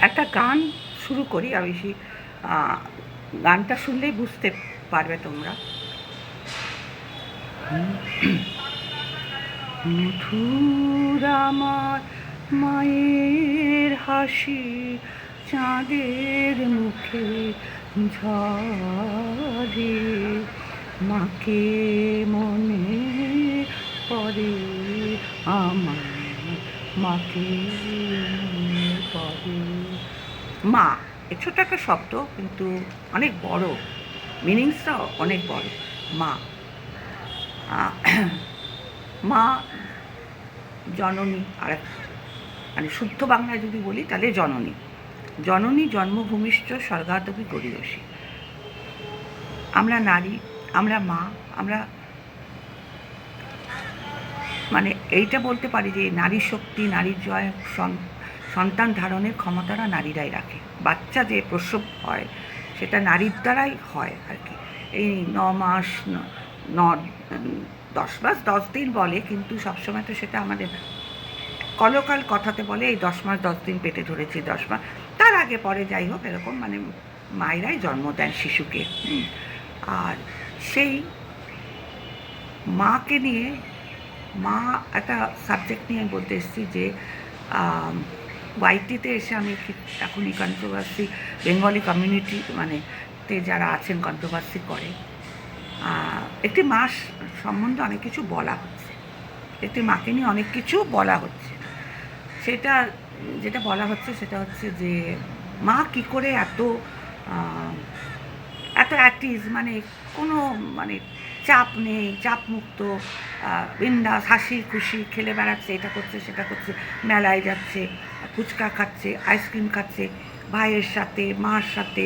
একটা গান শুরু করি আমি সেই গানটা শুনলেই বুঝতে পারবে তোমরা। মধুর আমার মায়ের হাসি চাঁদের মুখে ঝরে, মাকে মনে পড়ে আমার মাকে। মা এ ছোট একটা শব্দ, কিন্তু অনেক বড়। মিনিংসটাও অনেক বড়। মা মা, জননী, আর মানে শুদ্ধ বাংলায় যদি বলি, তাহলে জননী। জননী জন্মভূমিষ্ঠ স্বর্গাতপি গরিয়সী আমরা নারী, আমরা মা, আমরা মানে এইটা বলতে পারি যে নারী শক্তি, নারীর জয়, সন- সন্তান ধারণের ক্ষমতাটা নারীরাই রাখে। বাচ্চা যে প্রসব হয়, সেটা নারীর দ্বারাই হয় আর কি এই ন মাস, ন- দশ মাস, দশ দিন বলে, কিন্তু সবসময় তো সেটা আমাদের কলকাল কথাতে বলে, এই দশ মাস, দশ দিন পেটে ধরেছি, দশ মাস। তার আগে, পরে যাই হোক, এরকম মানে মায়েরাই জন্ম দেন শিশুকে। আর সেই মাকে নিয়ে, মা একটা সাবজেক্ট নিয়ে বলতে এসেছি যে ওয়াইটিতে এসে আমি এখনই কন্ট্রোভার্সি বেঙ্গলি কমিউনিটি মানে তে যারা আছেন কন্ট্রোভার্সি করে। একটি মাস সম্বন্ধে অনেক কিছু বলা হচ্ছে। একটি মাকে নিয়ে অনেক কিছু বলা হচ্ছে। সেটা, যেটা বলা হচ্ছে সেটা হচ্ছে যে, মা কি করে এত এত অ্যাক্টিভ মানে কোনো মানে চাপ নেই, চাপ মুক্ত বিন্দাস, হাসি খুশি, খেলে বেড়াচ্ছে, এটা করছে, সেটা করছে, মেলায় যাচ্ছে। ফুচকা খাচ্ছে, আইসক্রিম খাচ্ছে, ভাইয়ের সাথে, মার সাথে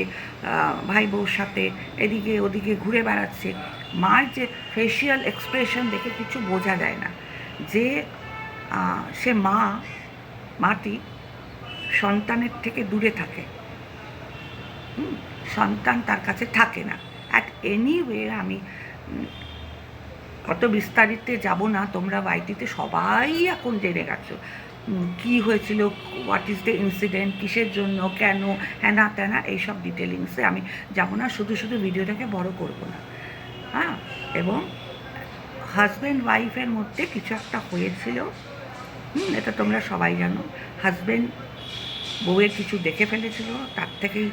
ভাই বউর সাথে, এদিকে ওদিকে ঘুরে বেড়াচ্ছে। মার যে ফেসিয়াল এক্সপ্রেশন দেখে কিছু বোঝা যায় না। যে সে মা, মাটি সন্তানের থেকে দূরে থাকে। সন্তান তার কাছে থাকে না। অ্যাট এনি ওয়ে আমি অত বিস্তারিতে যাব না, তোমরা বাইটিতে সবাই এখন জেনে গেছো। কি হয়েছিল হোয়াট ইজ দ্য ইনসিডেন্ট কিসের জন্য কেন হ্যানা ত্যানা এইসব ডিটেলিংসে আমি যাব না শুধু শুধু ভিডিওটাকে বড় করব না। হ্যাঁ এবং হাজব্যান্ড ওয়াইফের মধ্যে কিছু একটা হয়েছিল। হুম, এটা তোমরা সবাই জানো। হাজব্যান্ড বউয়ের কিছু দেখে ফেলেছিল তার থেকেই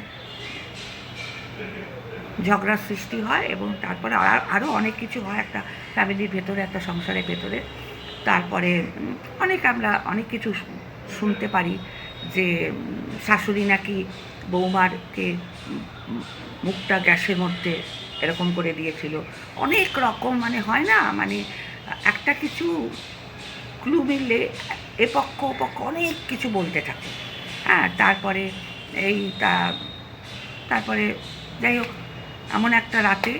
ঝগড়ার সৃষ্টি হয় এবং তারপরে আর- আরও অনেক কিছু হয় একটা ফ্যামিলির ভেতরে একটা সংসারের ভেতরে। তারপরে অনেক আমরা অনেক কিছু শুনতে পারি যে শাশুড়ি নাকি বৌমারকে মুখটা গ্যাসের মধ্যে এরকম করে দিয়েছিল। অনেক রকম মানে হয় না? মানে একটা কিছু ক্লু মিললে এ পক্ষ ও পক্ষ অনেক কিছু বলতে থাকে। হ্যাঁ তারপরে এই তা, তারপরে যাই হোক, এমন একটা রাতে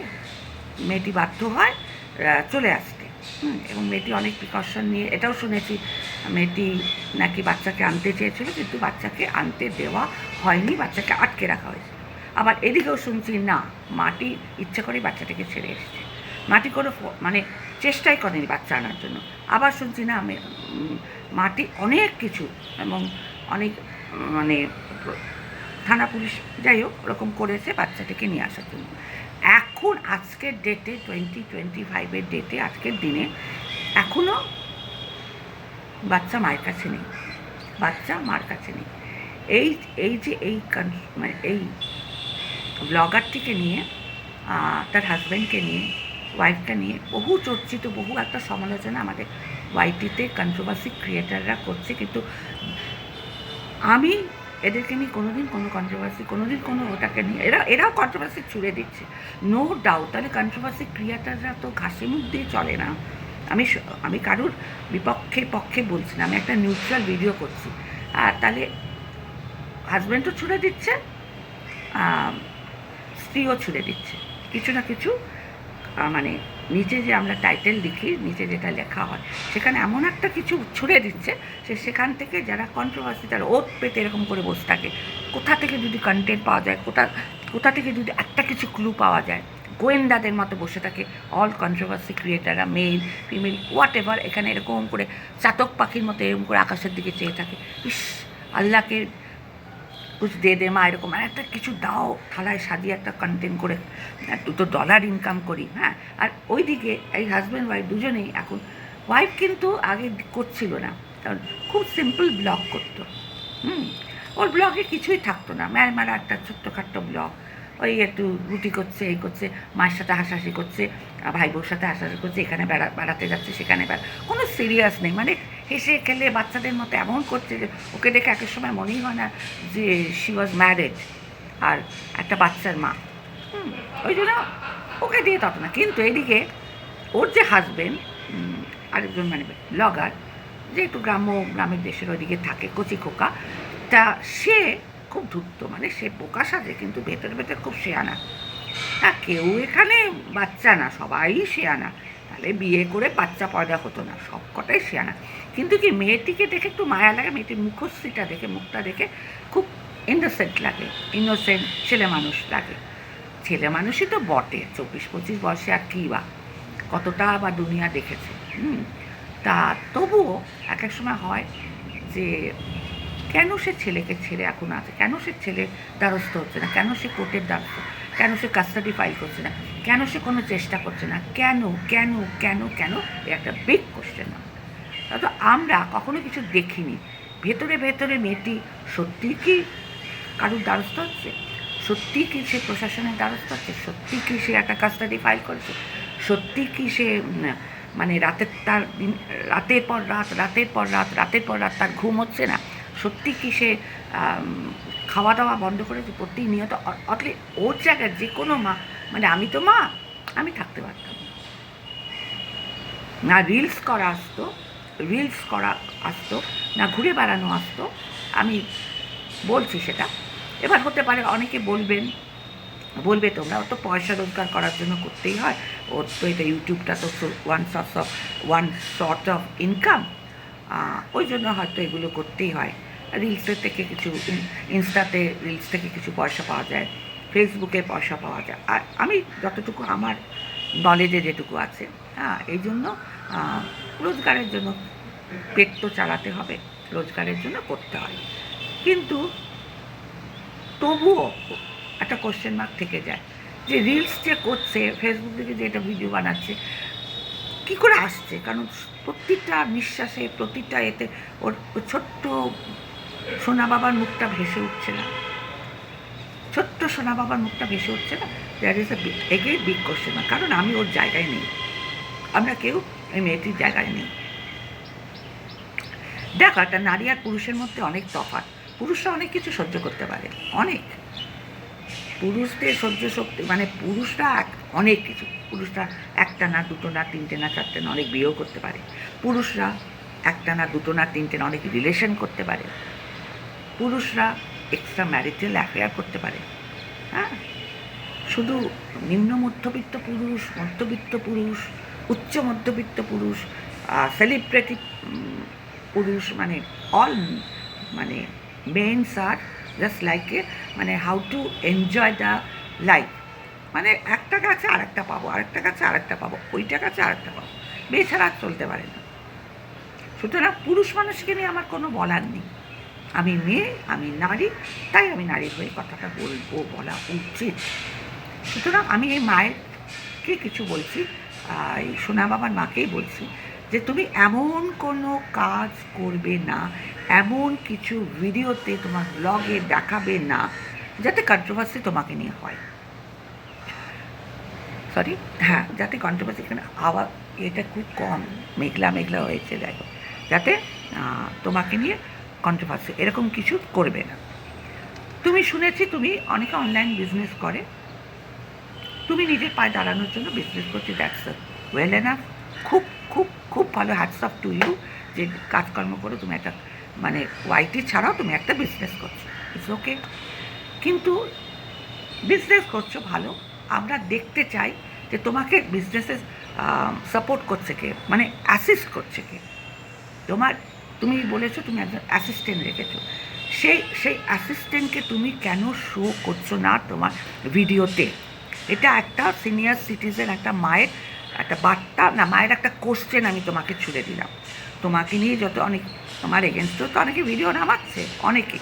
মেয়েটি বাধ্য হয় চলে আসতে। এবং মেয়েটি অনেক প্রিকশন নিয়ে, এটাও শুনেছি, মেয়েটি নাকি বাচ্চাকে আনতে চেয়েছিল, কিন্তু বাচ্চাকে আনতে দেওয়া হয়নি, বাচ্চাকে আটকে রাখা হয়েছে। আবার এদিকেও শুনছি, না, মাটি, ইচ্ছে করে বাচ্চাটাকে ছেড়ে এসেছে। মাটি কোনো মানে চেষ্টাই করেনি বাচ্চা আনার জন্য। আবার শুনছি, না আমি মাটি অনেক কিছু এবং অনেক মানে থানা পুলিশ যাই হোক, ওরকম করেছে বাচ্চাটাকে নিয়ে আসার জন্য। এখন আজকের ডেটে টোয়েন্টি টোয়েন্টি ফাইভের ডেটে আজকের দিনে এখনও বাচ্চা মায়ের কাছে নেই। বাচ্চা মার কাছে নেই। এই এই যে এই মানে এই ব্লগারটিকে নিয়ে তার হাজব্যান্ডকে নিয়ে ওয়াইফটা নিয়ে বহু চর্চিত, বহু একটা সমালোচনা আমাদের ওয়াইটিতে কন্ট্রোভার্সি ক্রিয়েটাররা করছে। কিন্তু আমি এদেরকে নিয়ে কোনোদিন কোনো কন্ট্রোভার্সি কোনোদিন কোনো ওটাকে নিয়ে, এরা, এরাও কন্ট্রোভার্সি ছুড়ে দিচ্ছে। নো ডাউট তাহলে কন্ট্রোভার্সি ক্রিয়েটাররা তো ঘাসি মুখ দিয়ে চলে না। আমি আমি কারুর বিপক্ষে পক্ষে বলছি না, আমি একটা নিউট্রাল ভিডিও করছি। আর তাহলে হাজব্যান্ডও ছুড়ে দিচ্ছে স্ত্রীও ছুড়ে দিচ্ছে। কিছু না কিছু মানে নিচে যে আমরা টাইটেল লিখি, নিচে যেটা লেখা হয়, সেখানে এমন একটা কিছু ছুড়ে দিচ্ছে, সে সেখান থেকে যারা কন্ট্রোভার্সি তারা ওত পেতে এরকম করে বসে থাকে, কোথা থেকে যদি কন্টেন্ট পাওয়া যায়, কোথা কোথা থেকে যদি একটা কিছু ক্লু পাওয়া যায়, গোয়েন্দাদের মতো বসে থাকে অল কন্ট্রোভার্সি ক্রিয়েটাররা মেল ফিমেল হোয়াট এভার এখানে এরকম করে চাতক পাখির মতো এরকম করে আকাশের দিকে চেয়ে থাকে। ইস, আল্লাহকে কুছ দে দে মা এরকম। আর একটা কিছু দাও থালায় সাজিয়ে একটা কন্টেন করে আহ, দুটো ডলার ইনকাম করি হ্যাঁ। আর ওইদিকে এই হাজব্যান্ড ওয়াইফ দুজনেই এখন ওয়াইফ কিন্তু আগে করছিল না কারণ খুব সিম্পল ব্লগ করতো। হুম ওর ব্লগে কিছুই থাকতো না। ম্যারমারা একটা ছোট্টখাট্ট ব্লগ ওই একটু রুটি করছে, এই করছে, মায়ের সাথে হাসাহাসি করছে ভাই বউর সাথে হাসাহাসি করছে, এখানে বেড়া, বেড়াতে যাচ্ছে, সেখানে বেড়া, কোনো সিরিয়াস নেই। মানে হেসে খেলে বাচ্চাদের মতো এমন করছে যে, ওকে দেখে একের সময় মনেই হয় না যে শি ওয়াজ ম্যারেড আর একটা বাচ্চার মা। ওই জন্য ওকে দিয়ে তত না। কিন্তু এদিকে ওর যে হাজবেন্ড আরেকজন মানে ব্লগার যে একটু গ্রাম্য, গ্রামের দেশের ওইদিকে থাকে, কচি খোকা, তা সে খুব ধূর্ত মানে সে বোকা সাজে, কিন্তু ভেতর ভেতর খুব শেয়ানা। হ্যাঁ কেউ এখানে বাচ্চা না, সবাই শেয়ানা। তাহলে বিয়ে করে বাচ্চা পয়দা হতো না, সব কটাই শেয়ানা। কিন্তু কি মেয়েটিকে দেখে একটু মায়া লাগে, মেয়েটির মুখশ্রীটা দেখে, মুখটা দেখে খুব ইনোসেন্ট লাগে ইনোসেন্ট ছেলে মানুষ লাগে। ছেলে মানুষই তো বটে, চব্বিশ পঁচিশ বয়সে আর কী বা, কতটা বা দুনিয়া দেখেছে, হুম। তা তবুও এক এক সময় হয় যে কেন সে ছেলেকে ছেড়ে এখন আছে? কেন সে ছেলে দ্বারস্থ হচ্ছে না? কেন সে কোর্টের দ্বারস্থ? কেন সে কাস্টাডি ফাইল করছে না? কেন সে কোনো চেষ্টা করছে না? কেন কেন কেন কেন? এ একটা বিগ কোশ্চেন তো আমরা কখনো কিছু দেখিনি। ভেতরে ভেতরে মেয়েটি সত্যি কি কারুর দ্বারস্থ হচ্ছে? সত্যি কি সে প্রশাসনের দ্বারস্থ হচ্ছে? সত্যি কি সে একটা কাস্টাডি ফাইল করছে? সত্যি কি সে মানে রাতের তার রাতের পর রাত, রাতের পর রাত, রাতের পর রাত তার ঘুম হচ্ছে না? সত্যি কি সে খাওয়া দাওয়া বন্ধ করেছে প্রতিনিয়ত অটলি ওর জায়গায় যে কোনো মা মানে আমি তো মা, আমি থাকতে পারতাম না। রিলস করা আসতো রিলস করা আসতো, না ঘুরে বেড়ানো আসতো, আমি বলছি সেটা এবার হতে পারে অনেকে বলবেন, বলবে তোমরা তো পয়সা রোজগার করার জন্য করতেই হয়, ওর তো এটা ইউটিউবটা তো one source of one sort of income ওই জন্য হয়তো এগুলো করতেই হয় রিলসের থেকে কিছু ইনস্টাতে রিলস থেকে কিছু পয়সা পাওয়া যায় ফেসবুকে পয়সা পাওয়া যায়। আর আমি যতটুকু আমার নলেজে যেটুকু আছে হ্যাঁ এই জন্য রোজগারের জন্য পেট তো চালাতে হবে, রোজগারের জন্য করতে হয়। কিন্তু তবুও একটা কোশ্চেন মার্ক থেকে যায়, যে রিলস যে করছে ফেসবুক থেকে যে এটা ভিডিও বানাচ্ছে, কী করে আসছে? কারণ প্রতিটা নিঃশ্বাসে, প্রতিটা এতে ওর ছোট্ট সোনা বাবার মুখটা ভেসে উঠছে না। ছোট্ট সোনা বাবার মুখটা ভেসে উঠছে না। That is a big question mark কারণ আমি ওর জায়গায় নেই। আমরা কেউ ওই মেয়েটির জায়গায় নেই। দেখো, একটা নারী আর পুরুষের মধ্যে অনেক তফাৎ। পুরুষরা অনেক কিছু সহ্য করতে পারে। অনেক। পুরুষদের সহ্য শক্তি মানে পুরুষরা এক- অনেক কিছু। পুরুষরা একটা না, দুটো না, তিনটে না, চারটে না, অনেক বিয়েও করতে পারে। পুরুষরা একটা না, দুটো না, তিনটে না, অনেক রিলেশন করতে পারে। পুরুষরা এক্সট্রা ম্যারিটাল অ্যাফেয়ার করতে পারে। হ্যাঁ? শুধু নিম্ন মধ্যবিত্ত পুরুষ মধ্যবিত্ত পুরুষ, উচ্চ মধ্যবিত্ত পুরুষ সেলিব্রিটি পুরুষ মানে অল মানে মেন্স আর জাস্ট লাইক এ মানে how to enjoy the life মানে একটা গাছে আরেকটা পাবো, আরেকটা গাছে আরেকটা পাবো, ওইটা গাছে আরেকটা পাবো। বেছাড়া চলতে পারে না। সুতরাং পুরুষ মানুষকে নিয়ে আমার কোনো বলার নেই। আমি মেয়ে, আমি নারী, তাই আমি নারীর হয়ে কথাটা বলব, বলা উচিত। সুতরাং আমি এই মায়েরকে কিছু বলছি এই সোনা বাবার মাকেই বলছি যে তুমি এমন কোনো কাজ করবে না, এমন কিছু ভিডিওতে তোমার ব্লগে দেখাবে না, যাতে কন্ট্রোভার্সি তোমাকে নিয়ে হয়। সরি হ্যাঁ যাতে কন্ট্রোভার্সি এখানে আওয়াজ এটা খুব কম মেঘলা মেঘলা হয়েছে হোক যাতে তোমাকে নিয়ে কন্ট্রোভার্সি এরকম কিছু করবে না। তুমি শুনেছি তুমি অনেকে অনলাইন বিজনেস করে। তুমি নিজের পায়ে দাঁড়ানোর জন্য বিজনেস করছ দ্যাটস ওয়েল এনাফ খুব খুব খুব ভালো হ্যাটস অফ টু ইউ যে কাজকর্ম করে তুমি একটা মানে ওয়াইটি ছাড়াও তুমি একটা বিজনেস করছ। ইটস ওকে কিন্তু বিজনেস করছ ভালো। আমরা দেখতে চাই যে তোমাকে বিজনেসে সাপোর্ট করছে কে মানে অ্যাসিস্ট করছে কে। তোমার তুমি বলেছ তুমি একজন অ্যাসিস্ট্যান্ট রেখেছো। সেই সেই অ্যাসিস্ট্যান্টকে তুমি কেন শো করছ না তোমার ভিডিওতে এটা একটা সিনিয়র সিটিজেন একটা মায়ের, একটা বার্তা, না, মায়ের একটা কোশ্চেন আমি তোমাকে ছুড়ে দিলাম। তোমাকে নিয়ে যত অনেক, তোমার এগেনস্টও তো অনেকে ভিডিও নামাচ্ছে, অনেকে।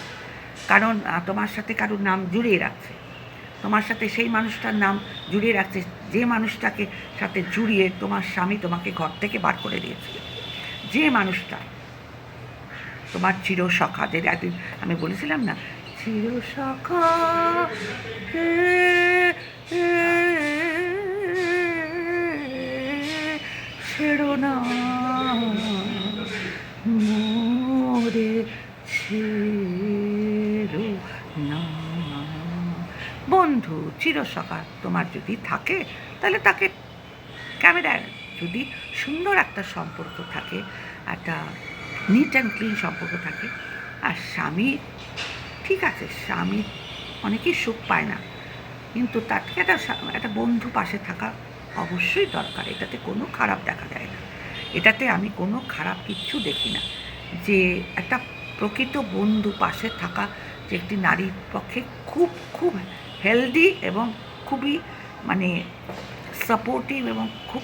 কারণ তোমার সাথে কারোর নাম জুড়িয়ে রাখছে। তোমার সাথে সেই মানুষটার নাম জুড়িয়ে রাখছে, যে মানুষটাকে সাথে জুড়িয়ে তোমার স্বামী তোমাকে ঘর থেকে বার করে দিয়েছিল। যে মানুষটা তোমার চির সখা যে একদিন আমি বলেছিলাম না চির সখা হে, হে, ছেড়ো না মোরে ছেড়ো না। বন্ধু চিরসখা তোমার যদি থাকে তাহলে তাকে ক্যামেরায় যদি সুন্দর একটা সম্পর্ক থাকে একটা নিট অ্যান্ড ক্লিন সম্পর্ক থাকে, আর স্বামী, ঠিক আছে, স্বামী অনেকেই সুখ পায় না, কিন্তু তার থেকে একটা একটা বন্ধু পাশে থাকা অবশ্যই দরকার, এটাতে কোনো খারাপ দেখা যায় না। এটাতে আমি কোনো খারাপ কিচ্ছু দেখি না, যে একটা প্রকৃত বন্ধু পাশে থাকা, যে একটি নারীর পক্ষে খুব খুব হেলদি এবং খুবই মানে সাপোর্টিভ এবং খুব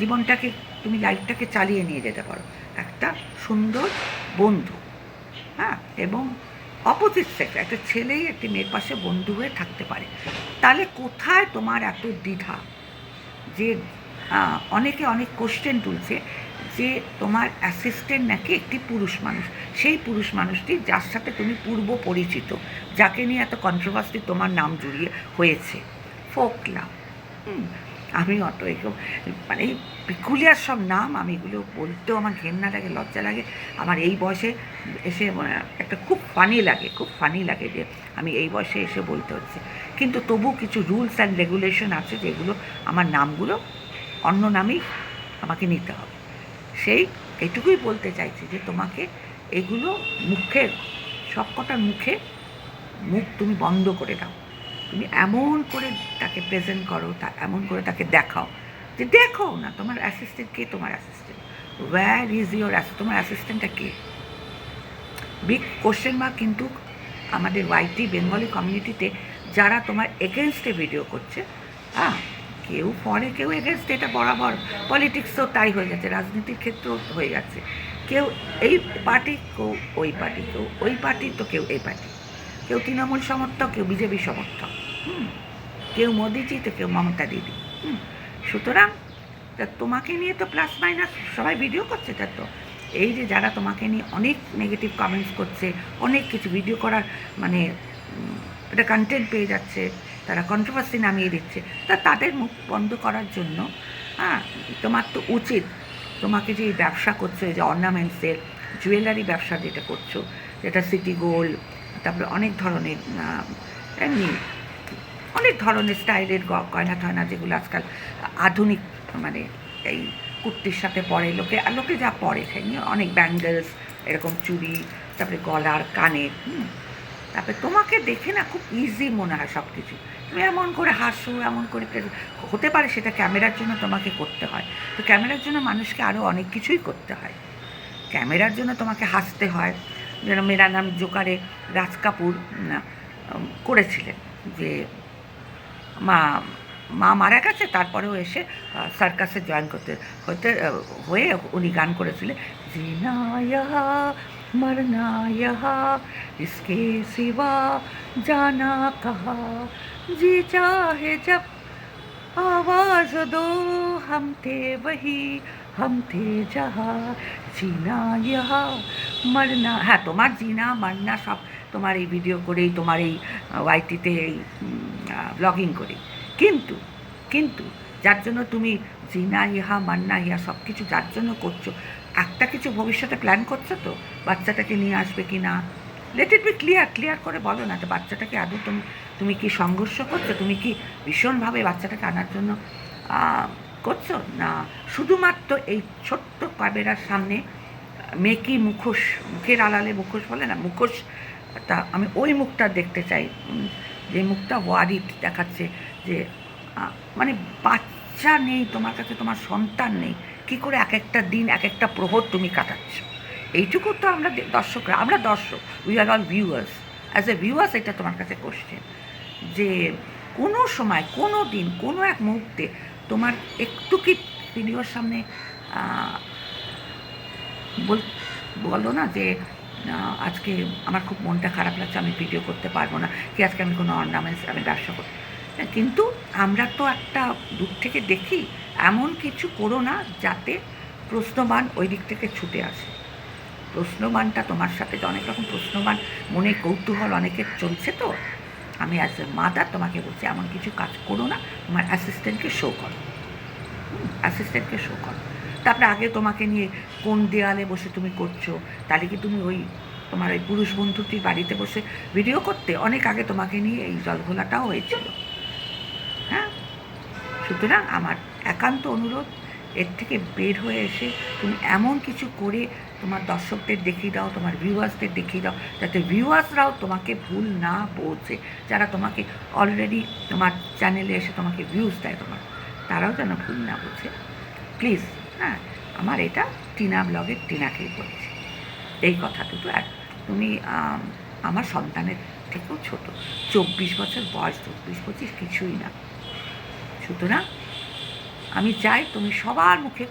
জীবনটাকে, তুমি লাইফটাকে চালিয়ে নিয়ে যেতে পারো। একটা সুন্দর বন্ধু হ্যাঁ? এবং অপোজিট সেক্স একটা ছেলেই একটি মেয়ের পাশে বন্ধু হয়ে থাকতে পারে। তাহলে কোথায় তোমার এত দ্বিধা যে অনেকে অনেক কোশ্চেন তুলছে যে, তোমার অ্যাসিস্ট্যান্ট নাকি একটি পুরুষ মানুষ? সেই পুরুষ মানুষটি যার সাথে তুমি পূর্ব পরিচিত, যাকে নিয়ে এত কন্ট্রোভার্সি তোমার নাম জড়িয়ে হয়েছে। ফোকলা, হুম? আমি অত এরকম মানে পিকুলিয়ার সব নাম আমি এগুলো বলতেও আমার ঘেন্না লাগে, লজ্জা লাগে। আমার এই বয়সে এসে একটা খুব ফানি লাগে, খুব ফানি লাগে যে আমি এই বয়সে এসে বলতে হচ্ছে। কিন্তু তবু কিছু রুলস অ্যান্ড রেগুলেশন আছে যেগুলো আমার নামগুলো অন্য নামেই আমাকে নিতে হবে। সেই এটুকুই বলতে চাইছি যে তোমাকে এগুলো মুখের সবকটার মুখে মুখ তুমি বন্ধ করে দাও। তুমি এমন করে তাকে প্রেজেন্ট করো, তা এমন করে তাকে দেখাও যে দেখো না, তোমার অ্যাসিস্ট্যান্ট কে? তোমার অ্যাসিস্ট্যান্ট ওয়্যার ইজ ইউর তোমার অ্যাসিস্ট্যান্টটা কে? বিগ কোশ্চেন মার্ক কিন্তু আমাদের ওয়াইটি বেঙ্গলি কমিউনিটিতে যারা তোমার এগেনস্টে ভিডিও করছে হ্যাঁ কেউ ফরে কেউ এগেনস্ট এটা বরাবর। পলিটিক্সও তাই হয়ে গেছে, রাজনীতির ক্ষেত্রেও হয়ে গেছে। কেউ এই পার্টি কেউ ওই পার্টি কেউ ওই পার্টি তো কেউ এই পার্টি কেউ তৃণমূল সমর্থক, কেউ বিজেপি সমর্থক। কেউ মোদিজি তো কেউ মমতা দিদি। সুতরাং তা তোমাকে নিয়ে তো প্লাস মাইনাস সবাই ভিডিও করছে তার তো। এই যে যারা তোমাকে নিয়ে অনেক নেগেটিভ কমেন্টস করছে, অনেক কিছু ভিডিও করার মানে একটা কন্টেন্ট পেয়ে যাচ্ছে, তারা কন্ট্রোভার্সি নামিয়ে দিচ্ছে, তা তাদের মুখ বন্ধ করার জন্য হ্যাঁ তোমার তো উচিত। তোমাকে যে ব্যবসা করছ যে অর্নামেন্টসের জুয়েলারি ব্যবসা যেটা করছ, যেটা সিটি গোল্ড তারপরে অনেক ধরনের এমনি অনেক ধরনের স্টাইলের গয়না টয়না যেগুলো আজকাল আধুনিক মানে এই কুর্তির সাথে পরে লোকে, আর লোকে যা পরে সেই নিয়ে অনেক ব্যাঙ্গেলস, এরকম চুড়ি, তারপরে গলার কানের হুম। তারপরে তোমাকে দেখে না খুব ইজি মনে হয় সব কিছু তুমি এমন করে হাসো, এমন করে হতে পারে সেটা ক্যামেরার জন্য তোমাকে করতে হয়। তো ক্যামেরার জন্য মানুষকে আরও অনেক কিছুই করতে হয়। ক্যামেরার জন্য তোমাকে হাসতে হয়। যেন মেরা নাম জোকারে রাজ কাপুর করেছিলেন যে মা মা মারা গেছে তারপরেও এসে সার্কাসে জয়েন করতে হতে আহ, হয়ে উনি গান করেছিলেন জিনা ইহা মরনা ইহা ইসকে সিবা জানা কাহা জি চাহে জব आवाज दो हम थे वही हम थे जहाँ জিনা ইহা মারনা হ্যাঁ তোমার জিনা মারনা সব তোমার এই ভিডিও করেই, তোমার এই ওয়াইটিতে এই ব্লগিং করে। কিন্তু কিন্তু যার জন্য তুমি জিনা, ইহা, মান্না, ইহা সব কিছু যার জন্য করছ, একটা কিছু ভবিষ্যতে প্ল্যান করছ তো, বাচ্চাটাকে নিয়ে আসবে কি না? Let it be clear clear করে বলো না তো বাচ্চাটাকে আদৌ তুমি তুমি কি সংঘর্ষ করছ? তুমি কি ভীষণভাবে বাচ্চাটাকে আনার জন্য করছ? না, শুধুমাত্র এই ছোট্ট ক্যামেরার সামনে, মেকি মুখোশ, মুখের আড়ালে মুখোশ বলে না, মুখোশ তা আমি ওই মুখটা দেখতে চাই। যে মুখটা ওয়ারিড দেখাচ্ছে যে মানে বাচ্চা নেই, তোমার কাছে তোমার সন্তান নেই। কি করে এক একটা দিন এক একটা প্রহর তুমি কাটাচ্ছ? এইটুকু তো আমরা দর্শকরা, আমরা দর্শক we are all viewers as a viewers এটা তোমার কাছে কোশ্চেন যে কোনো সময়, কোনো দিন, কোনো এক মুহূর্তে তোমার একটু কি ভিডিওর সামনে বল, বলো না যে আজকে আমার খুব মনটা খারাপ লাগছে আমি ভিডিও করতে পারব না। কি আজকে আমি কোনো অর্নামেন্টস আমি ব্যবসা করি হ্যাঁ, কিন্তু আমরা তো একটা দূর থেকে দেখি এমন কিছু করো না যাতে প্রশ্নমান ওই দিক থেকে ছুটে আসে। প্রশ্নমানটা তোমার সাথে যে অনেক রকম প্রশ্নমান মনে কৌতূহল অনেকের চলছে তো। আমি অ্যাজ এ মাদার তোমাকে বলছি এমন কিছু কাজ করো না তোমার অ্যাসিস্ট্যান্টকে শো করো। অ্যাসিস্ট্যান্টকে শো করো। তারপরে আগে তোমাকে নিয়ে কোন দেয়ালে বসে তুমি করছ? তাহলে কি তুমি ওই তোমার ওই পুরুষ বন্ধুটির বাড়িতে বসে ভিডিও করতে? অনেক আগে তোমাকে নিয়ে এই জলঘোলাটাও হয়েছিল। হ্যাঁ? সুতরাং আমার একান্ত অনুরোধ, এর থেকে বের হয়ে এসে তুমি এমন কিছু করে তোমার দর্শকদের দেখিয়ে দাও, তোমার ভিউয়ার্সদের দেখিয়ে দাও, যাতে ভিউয়ার্সরাও তোমাকে ভুল না পৌঁছে যারা তোমাকে অলরেডি তোমার চ্যানেলে এসে তোমাকে ভিউজ দেয় তোমার, তারাও যেন ভুল না বোঝে। প্লিজ হ্যাঁ আমার এটা টিনা ব্লগের টিনাকেই বলছি। এই কথা দুটো আর তুমি আমার সন্তানের থেকেও ছোট। চব্বিশ বছর বয়স, চব্বিশ, পঁচিশ কিছুই না। সুতরাং আমি চাই তুমি সবার মুখে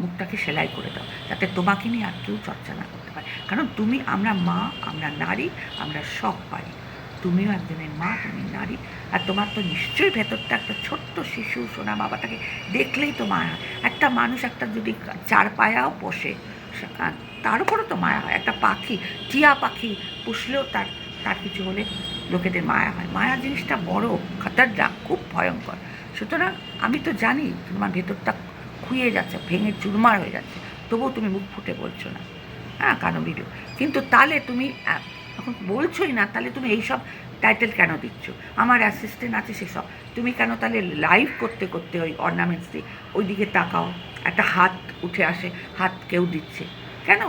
মুখটাকে সেলাই করে দাও, যাতে তোমাকে নিয়ে আর কেউ চর্চা না করতে পারে। কারণ তুমি, আমরা মা, আমরা নারী, আমরা সব পারি। তুমিও একজনের মা, তুমি নারী। আর তোমার তো নিশ্চয়ই ভেতরটা একটা ছোট্ট শিশু, সোনা বাবাটাকে দেখলেই তো মায়া হয়। একটা মানুষ একটা যদি চার পায়াও বসে তার উপরও তো মায়া হয়। একটা পাখি, টিয়া পাখি পুষলেও তার তার কিছু হলে লোকেদের মায়া হয়। মায়া জিনিসটা বড়, খাতারনাক, খুব ভয়ঙ্কর। সুতরাং আমি তো জানি তোমার ভেতরটা খুঁয়ে যাচ্ছে, ভেঙে চুরমার হয়ে যাচ্ছে। তবুও তুমি মুখ ফুটে বলছো না। হ্যাঁ কারণ ভিডিও কিন্তু তাহলে তুমি এখন বলছোই না তাহলে তুমি এইসব টাইটেল কেন দিচ্ছ? আমার অ্যাসিস্ট্যান্ট আছে সেসব তুমি কেন তাহলে লাইভ করতে করতে ওই অর্নামেন্টস দিয়ে ওই দিকে তাকাও? একটা হাত উঠে আসে, হাত কেউ দিচ্ছে। কেন?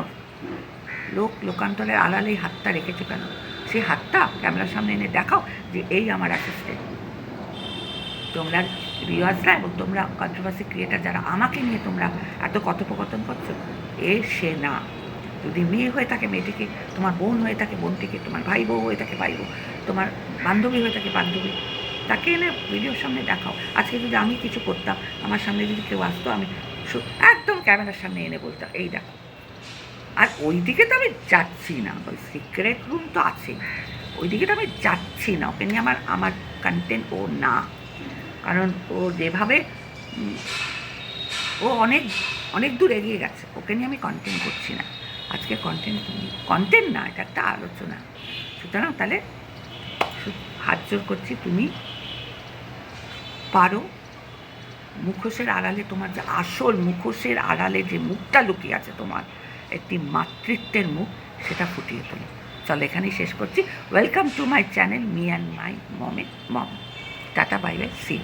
লোক লোকান্তরের আড়ালেই হাতটা রেখেছো কেন? সেই হাতটা ক্যামেরার সামনে এনে দেখাও যে এই আমার অ্যাসিস্ট্যান্ট তোমরা রিওয়াজরা এবং তোমরা কন্ট্রোভার্সি ক্রিয়েটার যারা, আমাকে নিয়ে তোমরা এত কথোপকথন করছ? এ সে না। যদি মেয়ে হয়ে থাকে, মেয়েটিকে, তোমার বোন হয়ে থাকে, বোনটিকে, তোমার ভাই বউ হয়ে থাকে, ভাই বউ তোমার বান্ধবী হয়ে থাকে, বান্ধবী। তাকে এনে ভিডিওর সামনে দেখাও। আজকে যদি আমি কিছু করতাম, আমার সামনে যদি কেউ আসতো, আমি একদম ক্যামেরার সামনে এনে বলতাম, এই দেখো। আর ওই দিকে তো আমি যাচ্ছি না, ওই সিক্রেট রুম তো আছেই ওই দিকে তো আমি যাচ্ছি না, ওকে নিয়ে আমার আমার কন্টেন্ট ও না। কারণ ও যেভাবে ও অনেক অনেক দূর এগিয়ে গেছে, ওকে নিয়ে আমি কন্টেন্ট করছি না। আজকে কন্টেন্ট কন্টেন্ট না, এটা একটা আলোচনা। সুতরাং তাহলে হাত জোর করছি, তুমি পারো। মুখোশের আড়ালে তোমার যে আসল মুখোশের আড়ালে যে মুখটা লুকিয়ে আছে তোমার, একটি মাতৃত্বের মুখ, সেটা ফুটিয়ে তোলো। চলো এখানেই শেষ করছি। Welcome to my channel me and my মমে mom tata bye bye see